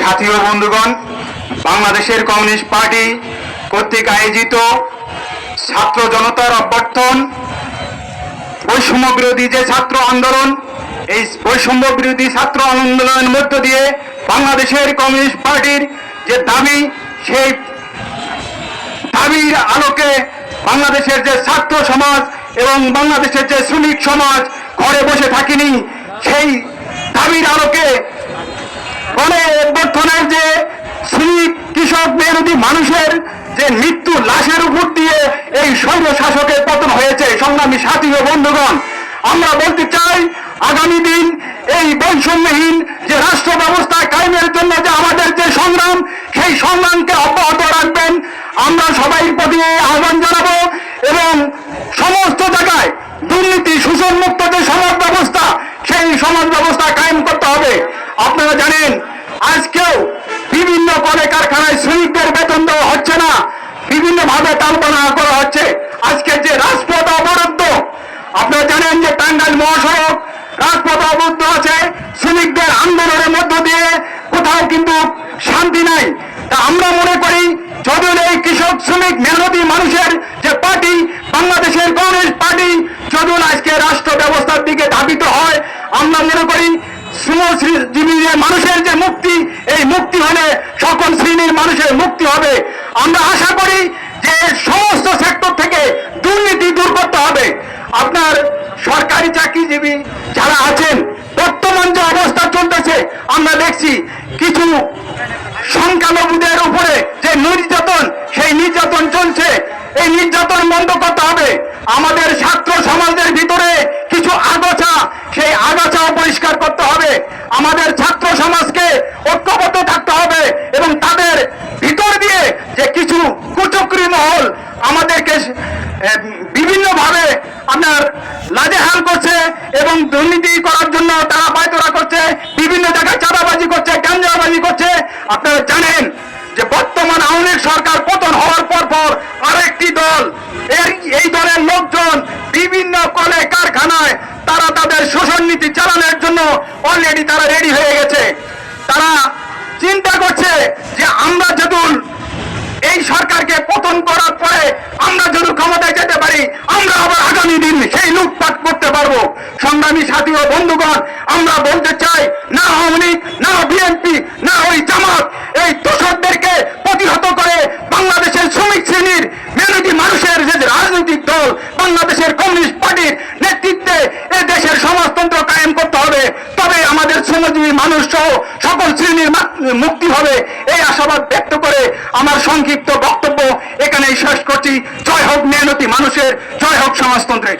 সাথী ও বন্ধুগণ, বাংলাদেশের communist party কর্তৃক আয়োজিত ছাত্র জনতার অভ্যর্থন, বৈষম্য বিরোধী যে ছাত্র আন্দোলন, এই বৈষম্য বিরোধী ছাত্র আন্দোলনের মধ্য দিয়ে বাংলাদেশের কমিউনিস্ট পার্টির যে দাবি, সেই দাবির আলোকে বাংলাদেশের যে ছাত্র সমাজ এবং বাংলাদেশের যে শ্রমিক সমাজ ঘরে বসে থাকিনি, সেই দাবির আলোকে গণে অভ্যর্থনের যে শ্রমিক কৃষক বিরোধী মানুষের যে মৃত্যু লাশের উপর দিয়ে এই স্বৈর শাসকের পতন হয়েছে, সংগ্রামী সাথী ও বন্ধুগণ, আমরা বলতে চাই, আগামী দিন এই বৈষম্যহীন যে রাষ্ট্র ব্যবস্থা কায়েমের জন্য যে আমাদের যে সংগ্রাম, সেই সংগ্রামকে অব্যাহত রাখবেন। আমরা সবাই প্রতি আহ্বান জানাব এবং সমস্ত জায়গায় দুর্নীতি, শোষণ মুক্ত যে সমাজ ব্যবস্থা, সেই সমাজ ব্যবস্থা কায়েম করতে হবে। আপনারা জানেন ভাবে তালবানা করা হচ্ছে। আজকে যে রাজপথ অবরুদ্ধ, আপনারা জানেন যে টাঙ্গাইল মহাসড়ক রাজপথ অবরুদ্ধ আছে। শ্রমিকদের আন্দোলনের মধ্য দিয়ে কোথাও কিন্তু শান্তি নাই। তা আমরা মনে করি, যদিও এই কৃষক, শ্রমিক মেহনতি মানুষের যে পার্টি, বাংলাদেশের কংগ্রেস পার্টি, যদিও আজকে রাষ্ট্র ব্যবস্থার দিকে ধাবিত হয়, আমরা মনে করি শ্রমজীবী মানুষের যে মুক্তি, এই মুক্তি হলে সকল শ্রেণির মানুষের মুক্তি হবে। আমরা আশা করি সমস্ত সেক্টর থেকে দুর্নীতি দূর করতে হবে। আপনার সরকারি চাকরিজীবী যারা আছেন, বর্তমান যে অবস্থা চলতেছে, আমরা দেখছি কিছু সংখ্যালঘুদের উপরে যে নির্যাতন, সেই নির্যাতন চলছে। এই নির্যাতন বন্ধ করতে হবে। আমাদের ছাত্র সমাজের ভিতরে কিছু আগাছা, সেই আগাছাও পরিষ্কার করতে হবে। আমাদের ছাত্র সমাজকে ঐক্যবদ্ধ থাকতে হবে এবং তাদের ভিতর দিয়ে যে কিছু এবং দুর্নীতি করার জন্য তারা পায়তরা করছে, বিভিন্ন জায়গায় চাঁদাবাজি করছে গাঞ্জাবাজি করছে। আপনারা জানেন যে বর্তমান আওয়ামী সরকার পতন হওয়ার পর পর আরেকটি দল এই দলের লোকজন বিভিন্ন কলে কারখানায় তারা তাদের শোষণ নীতি চালানোর জন্য অলরেডি তারা রেডি হয়ে গেছে। তারা চিন্তা করছে যে আমরা যদি এই সরকারকে পতন করার পরে আমরা যদি ক্ষমতায় যেতে পারি, আমরা আবার আগামী দিন সেই লুটপাট করতে পারব। সংগ্রামী সাথী ও বন্ধুগণ আমরা বলতে চাই না আওয়ামী লীগ, না বিএনপি না ওই জামাত এই দোষকদেরকে প্রতিহত করে বাংলাদেশের শ্রমিক শ্রেণির মেহনতি মানুষের যে রাজনৈতিক দল বাংলাদেশের কমিউনিস্ট পার্টির নেতৃত্বে এ দেশের সমাজতন্ত্র কায়েম করতে হবে তবে আমাদের শ্রমজীবী মানুষ সহ সকল শ্রেণির মুক্তি হবে এই আশাবাদ ব্যক্ত করে আমার সংক্ষিপ্ত বক্তব্য এখানেই শেষ করছি। জয় হোক মেহনতি মানুষের জয় হোক সমাজতন্ত্রের।